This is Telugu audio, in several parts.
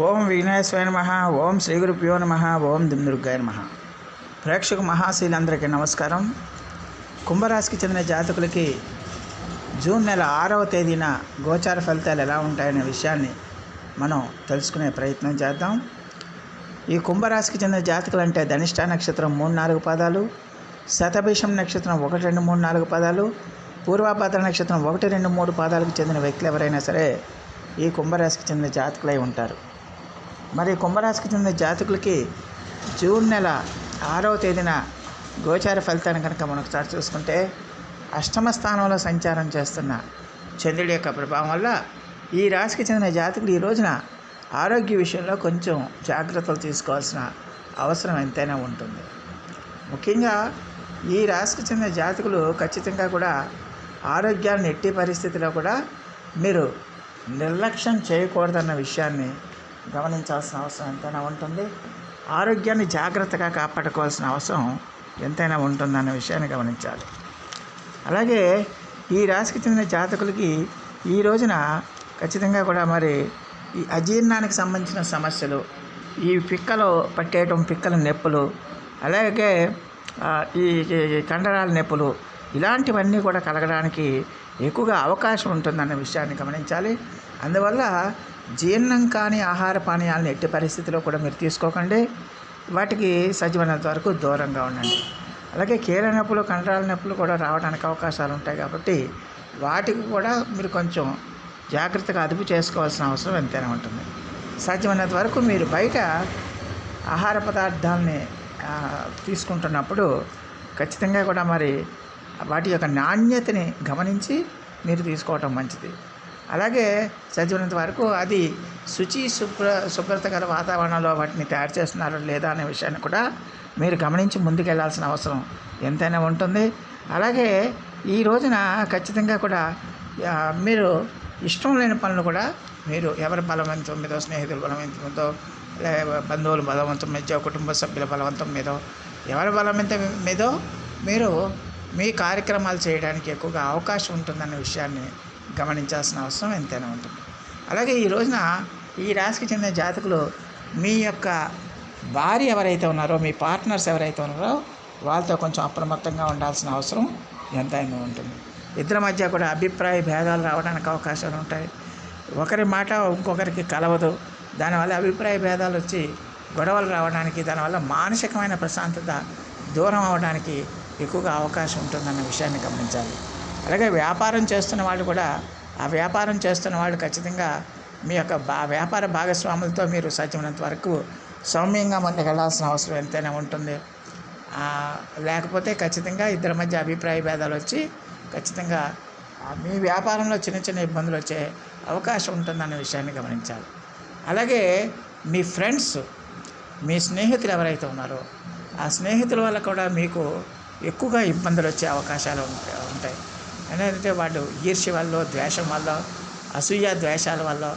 ఓం విఘ్నేశ్వర నమ ఓం శ్రీ గురుభ్యో నమ ఓం దుర్గాయ నమ. ప్రేక్షక మహాశీలందరికీ నమస్కారం. కుంభరాశికి చెందిన జాతకులకి జూన్ నెల ఆరవ తేదీన గోచార ఫలితాలు ఎలా ఉంటాయనే విషయాన్ని మనం తెలుసుకునే ప్రయత్నం చేద్దాం. ఈ కుంభరాశికి చెందిన జాతకులు అంటే ధనిష్ట నక్షత్రం మూడు నాలుగు పదాలు శతభిషం నక్షత్రం ఒకటి రెండు మూడు నాలుగు పదాలు పూర్వాపాత్ర నక్షత్రం ఒకటి రెండు మూడు పాదాలకు చెందిన వ్యక్తులు ఎవరైనా సరే ఈ కుంభరాశికి చెందిన జాతకులై ఉంటారు. మరి కుంభరాశికి చెందిన జాతకులకి జూన్ నెల ఆరవ తేదీన గోచార ఫలితాన్ని కనుక మనం ఒకసారి చూసుకుంటే అష్టమ స్థానంలో సంచారం చేస్తున్న చంద్రుడి యొక్క ప్రభావం వల్ల ఈ రాశికి చెందిన జాతకులు ఈ రోజున ఆరోగ్య విషయంలో కొంచెం జాగ్రత్తలు తీసుకోవాల్సిన అవసరం ఎంతైనా ఉంటుంది. ముఖ్యంగా ఈ రాశికి చెందిన జాతకులు ఖచ్చితంగా కూడా ఆరోగ్యాన్ని ఎట్టి పరిస్థితిలో కూడా మీరు నిర్లక్ష్యం చేయకూడదన్న విషయాన్ని గమనించాల్సిన అవసరం ఎంతైనా ఉంటుంది. ఆరోగ్యాన్ని జాగ్రత్తగా కాపాడుకోవాల్సిన అవసరం ఎంతైనా ఉంటుందన్న విషయాన్ని గమనించాలి. అలాగే ఈ రాశికి చెందిన జాతకులకి ఈ రోజున ఖచ్చితంగా కూడా మరి ఈ అజీర్ణానికి సంబంధించిన సమస్యలు ఈ పిక్కలు పట్టేయటం పిక్కల నొప్పులు అలాగే ఈ ఈ కండరాల నొప్పులు ఇలాంటివన్నీ కూడా కలగడానికి ఎక్కువగా అవకాశం ఉంటుందన్న విషయాన్ని గమనించాలి. అందువల్ల జీర్ణం కాని ఆహార పానీయాలను ఎట్టి పరిస్థితిలో కూడా మీరు తీసుకోకండి. వాటికి సజీవనంత వరకు దూరంగా ఉండండి. అలాగే కీళ్ళ నొప్పులు కండరాల నొప్పులు కూడా రావడానికి అవకాశాలు ఉంటాయి కాబట్టి వాటికి కూడా మీరు కొంచెం జాగ్రత్తగా అదుపు చేసుకోవాల్సిన అవసరం ఎంతైనా ఉంటుంది. సాధ్యమైనంత వరకు మీరు బయట ఆహార పదార్థాలని తీసుకుంటున్నప్పుడు ఖచ్చితంగా కూడా మరి వాటి యొక్క నాణ్యతని గమనించి మీరు తీసుకోవటం మంచిది. అలాగే చదివినంత వరకు అది శుచి శుభ్ర శుభ్రత గల వాతావరణంలో వాటిని తయారు చేస్తున్నారో లేదా అనే విషయాన్ని కూడా మీరు గమనించి ముందుకెళ్ళాల్సిన అవసరం ఎంతైనా ఉంటుంది. అలాగే ఈ రోజున ఖచ్చితంగా కూడా మీరు ఇష్టం లేని పనులు కూడా మీరు ఎవరి బలవంతం మీదో స్నేహితుల బలవంతం మీదో బంధువుల బలవంతం మీదో కుటుంబ సభ్యుల బలవంతం మీదో ఎవరి బలవంతం మీదో మీరు మీ కార్యక్రమాలు చేయడానికి ఎక్కువగా అవకాశం ఉంటుందన్న విషయాన్ని గమనించాల్సిన అవసరం ఎంతైనా ఉంటుంది. అలాగే ఈ రోజున ఈ రాశికి చెందిన జాతకులు మీ యొక్క భార్య ఎవరైతే ఉన్నారో మీ పార్ట్నర్స్ ఎవరైతే ఉన్నారో వాళ్ళతో కొంచెం అప్రమత్తంగా ఉండాల్సిన అవసరం ఎంతైనా ఉంటుంది. ఇద్దరి మధ్య కూడా అభిప్రాయ భేదాలు రావడానికి అవకాశాలు ఉంటాయి. ఒకరి మాట ఇంకొకరికి కలవదు. దానివల్ల అభిప్రాయ భేదాలు వచ్చి గొడవలు రావడానికి దానివల్ల మానసికమైన ప్రశాంతత దూరం అవడానికి ఎక్కువగా అవకాశం ఉంటుందన్న విషయాన్ని గమనించాలి. అలాగే వ్యాపారం చేస్తున్న వాళ్ళు కూడా ఆ వ్యాపారం చేస్తున్న వాళ్ళు ఖచ్చితంగా మీ యొక్క బా వ్యాపార భాగస్వాములతో మీరు సాధ్యమైనంత వరకు సౌమ్యంగా ముందుకు వెళ్ళాల్సిన అవసరం ఎంతైనా ఉంటుంది. లేకపోతే ఖచ్చితంగా ఇద్దరి మధ్య అభిప్రాయ భేదాలు వచ్చి ఖచ్చితంగా మీ వ్యాపారంలో చిన్న చిన్న ఇబ్బందులు వచ్చే అవకాశం ఉంటుందన్న విషయాన్ని గమనించాలి. అలాగే మీ ఫ్రెండ్స్ మీ స్నేహితులు ఎవరైతే ఉన్నారో ఆ స్నేహితుల వల్ల కూడా మీకు ఎక్కువగా ఇబ్బందులు వచ్చే అవకాశాలు ఉంటాయి. ఉంటాయి వాళ్ళు ఈర్ష్య వల్ల ద్వేషం వల్ల అసూయ ద్వేషాల వల్ల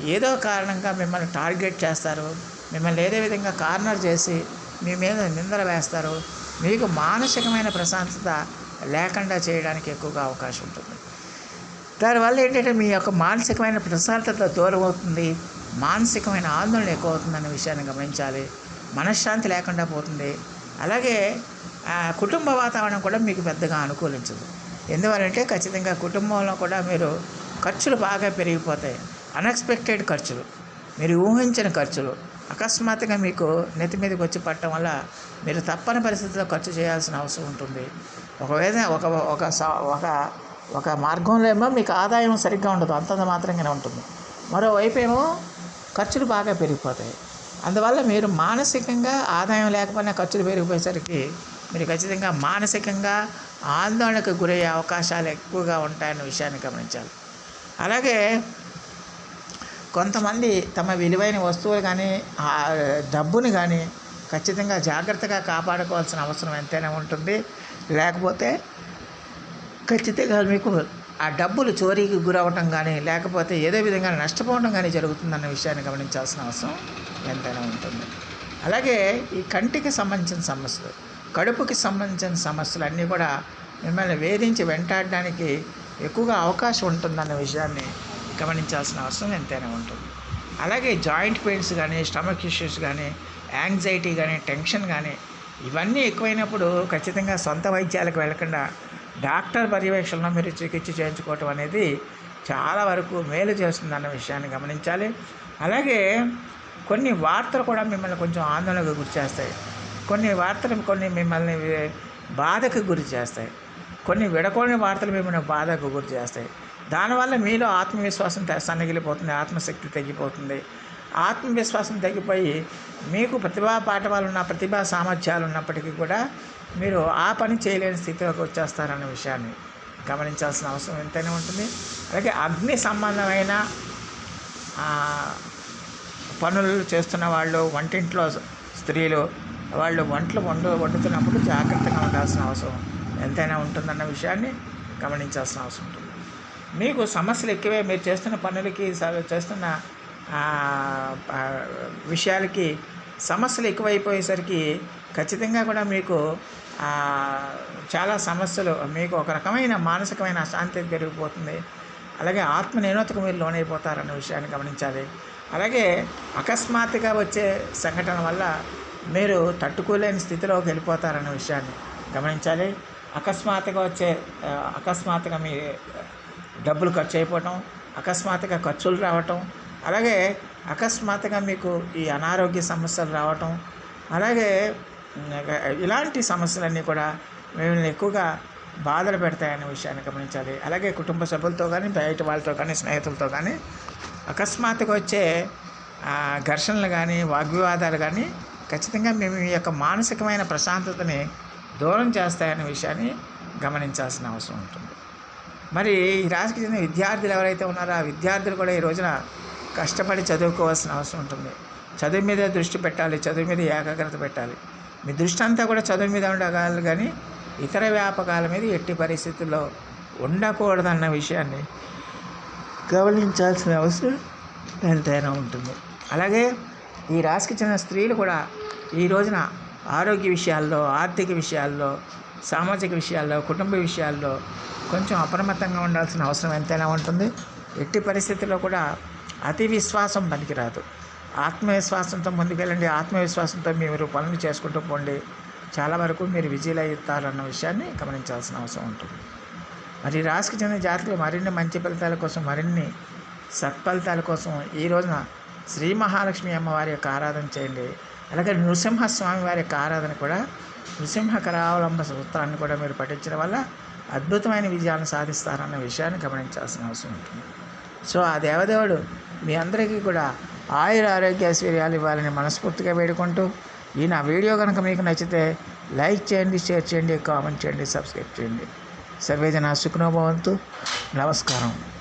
ఏదో కారణంగా మిమ్మల్ని టార్గెట్ చేస్తారు. మిమ్మల్ని ఏదే విధంగా కార్నర్ చేసి మీ మీద నిందలు వేస్తారు. మీకు మానసికమైన ప్రశాంతత లేకుండా చేయడానికి ఎక్కువగా అవకాశం ఉంటుంది. దానివల్ల ఏంటంటే మీ యొక్క మానసికమైన ప్రశాంతత దూరం అవుతుంది మానసికమైన ఆందోళన ఎక్కువ అవుతుందనే విషయాన్ని గమనించాలి. మనశ్శాంతి లేకుండా పోతుంది. అలాగే కుటుంబ వాతావరణం కూడా మీకు పెద్దగా అనుకూలించదు. ఎందువలంటే ఖచ్చితంగా కుటుంబంలో కూడా మీరు ఖర్చులు బాగా పెరిగిపోతాయి. అన్ఎక్స్పెక్టెడ్ ఖర్చులు. మీరు ఊహించిన ఖర్చులు. అకస్మాత్తుగా మీకు నెత్తి మీదకి వచ్చి పట్టడం వల్ల మీరు తప్పని పరిస్థితిలో ఖర్చు చేయాల్సిన అవసరం ఉంటుంది. ఒకవేళ ఒక ఒక ఒక ఒక మార్గంలో ఏమో మీకు ఆదాయం సరిగ్గా ఉండదు. అంతంత మాత్రంగానే ఉంటుంది. మరోవైపు ఏమో ఖర్చులు బాగా పెరిగిపోతాయి. అందువల్ల మీరు మానసికంగా ఆదాయం లేకపోయినా ఖర్చులు పెరిగిపోయేసరికి మీరు ఖచ్చితంగా మానసికంగా ఆందోళనకు గురయ్యే అవకాశాలు ఎక్కువగా ఉంటాయన్న విషయాన్ని గమనించాలి. అలాగే కొంతమంది తమ విలువైన వస్తువులు కానీ డబ్బుని కానీ ఖచ్చితంగా జాగ్రత్తగా కాపాడుకోవాల్సిన అవసరం ఎంతైనా ఉంటుంది. లేకపోతే ఖచ్చితంగా మీకు ఆ డబ్బులు చోరీకి గురవటం కానీ లేకపోతే ఏదో విధంగా నష్టపోవడం కానీ జరుగుతుందన్న విషయాన్ని గమనించాల్సిన అవసరం ఎంతైనా ఉంటుంది. అలాగే ఈ కంటికి సంబంధించిన సమస్యలు. కడుపుకి సంబంధించిన సమస్యలు అన్నీ కూడా మిమ్మల్ని వేధించి వెంటాడడానికి ఎక్కువగా అవకాశం ఉంటుందన్న విషయాన్ని గమనించాల్సిన అవసరం ఎంతైనా ఉంటుంది. అలాగే జాయింట్ పెయిన్స్ కానీ స్టమక్ ఇష్యూస్ కానీ యాంగ్జైటీ కానీ టెన్షన్ కానీ ఇవన్నీ ఎక్కువైనప్పుడు ఖచ్చితంగా సొంత వైద్యాలకు వెళ్ళకుండా డాక్టర్ పర్యవేక్షణలో మీరు చికిత్స చేయించుకోవటం అనేది చాలా వరకు మేలు చేస్తుందన్న విషయాన్ని గమనించాలి. అలాగే కొన్ని వార్తలు కూడా మిమ్మల్ని కొంచెం ఆందోళనకు గురి చేస్తాయి. కొన్ని వార్తలు కొన్ని మిమ్మల్ని బాధకు గురి చేస్తాయి. కొన్ని విడకోని వార్తలు మిమ్మల్ని బాధకు గురి చేస్తాయి. దానివల్ల మీలో ఆత్మవిశ్వాసం సన్నగిలిపోతుంది ఆత్మశక్తి తగ్గిపోతుంది. ఆత్మవిశ్వాసం తగ్గిపోయి మీకు ప్రతిభా పాఠవాలు ఉన్న ప్రతిభా సామర్థ్యాలు ఉన్నప్పటికీ కూడా మీరు ఆ పని చేయలేని స్థితిలోకి వచ్చేస్తారన్న విషయాన్ని గమనించాల్సిన అవసరం ఎంతైనా ఉంటుంది. అలాగే అగ్ని సంబంధమైన పనులు చేస్తున్న వాళ్ళు వంటింట్లో స్త్రీలు వాళ్ళు వంటలు వండు వండుతున్నప్పుడు జాగ్రత్తగా ఉండాల్సిన అవసరం. ఎంతైనా ఉంటుందన్న విషయాన్ని గమనించాల్సిన అవసరం ఉంటుంది. మీకు సమస్యలు ఎక్కువే మీరు చేస్తున్న పనులకి చేస్తున్న విషయాలకి సమస్యలు ఎక్కువైపోయేసరికి ఖచ్చితంగా కూడా మీకు చాలా సమస్యలు మీకు ఒక రకమైన మానసికమైన అశాంతి పెరిగిపోతుంది. అలాగే ఆత్మ నిరోధకు మీరు లోనైపోతారన్న విషయాన్ని గమనించాలి. అలాగే అకస్మాత్తుగా వచ్చే సంఘటన వల్ల మీరు తట్టుకోలేని స్థితిలోకి వెళ్ళిపోతారన్న విషయాన్ని గమనించాలి. అకస్మాత్తుగా వచ్చే అకస్మాత్తుగా మీ డబ్బులు ఖర్చు అయిపోవటం అకస్మాత్తుగా ఖర్చులు రావటం అలాగే అకస్మాత్తుగా మీకు ఈ అనారోగ్య సమస్యలు రావటం అలాగే ఇలాంటి సమస్యలన్నీ కూడా మిమ్మల్ని ఎక్కువగా బాధలు పెడతాయనే విషయాన్ని గమనించాలి. అలాగే కుటుంబ సభ్యులతో కానీ బయట వాళ్ళతో కానీ స్నేహితులతో కానీ అకస్మాత్తుగా వచ్చే ఘర్షణలు కానీ వాగ్వివాదాలు కానీ ఖచ్చితంగా మేము ఈ యొక్క మానసికమైన ప్రశాంతతని దూరం చేస్తాయనే విషయాన్ని గమనించాల్సిన అవసరం ఉంటుంది. మరి ఈ రాశికి చెందిన విద్యార్థులు ఎవరైతే ఉన్నారో ఆ విద్యార్థులు కూడా ఈ రోజున కష్టపడి చదువుకోవాల్సిన అవసరం ఉంటుంది. చదువు మీద దృష్టి పెట్టాలి చదువు మీద ఏకాగ్రత పెట్టాలి. మీ దృష్టి అంతా కూడా చదువు మీద ఉండగాలి కానీ ఇతర వ్యాపకాల మీద ఎట్టి పరిస్థితుల్లో ఉండకూడదన్న విషయాన్ని గమనించాల్సిన అవసరం ఎంతైనా ఉంటుంది. అలాగే ఈ రాశికి చెందిన స్త్రీలు కూడా ఈ రోజున ఆరోగ్య విషయాల్లో ఆర్థిక విషయాల్లో సామాజిక విషయాల్లో కుటుంబ విషయాల్లో కొంచెం అప్రమత్తంగా ఉండాల్సిన అవసరం ఎంతైనా ఉంటుంది. ఎట్టి పరిస్థితుల్లో కూడా అతి విశ్వాసం పనికిరాదు. ఆత్మవిశ్వాసంతో ముందుకెళ్ళండి. ఆత్మవిశ్వాసంతో మీరు పనులు చేసుకుంటూ పోండి. చాలా వరకు మీరు విజయులవుతారన్న విషయాన్ని గమనించాల్సిన అవసరం ఉంటుంది. మరి రాశికి చెందిన జాతకులు మరిన్ని మంచి ఫలితాల కోసం మరిన్ని సత్ఫలితాల కోసం ఈ రోజున శ్రీ మహాలక్ష్మి అమ్మవారి యొక్క ఆరాధన చేయండి. అలాగే నృసింహస్వామి వారి యొక్క ఆరాధన కూడా నృసింహ కరావలంబ సూత్రాన్ని కూడా మీరు పఠించడం వల్ల అద్భుతమైన విజయాన్ని సాధిస్తారన్న విషయాన్ని గమనించాల్సిన అవసరం ఉంటుంది. సో ఆ దేవదేవుడు మీ అందరికీ కూడా ఆయుర ఆరోగ్య ఐశ్వర్యాలు ఇవ్వాలని మనస్ఫూర్తిగా వేడుకుంటూ ఈ నా వీడియో కనుక మీకు నచ్చితే లైక్ చేయండి షేర్ చేయండి కామెంట్ చేయండి సబ్స్క్రైబ్ చేయండి. సర్వేజన సుఖనోభవంతు నమస్కారం.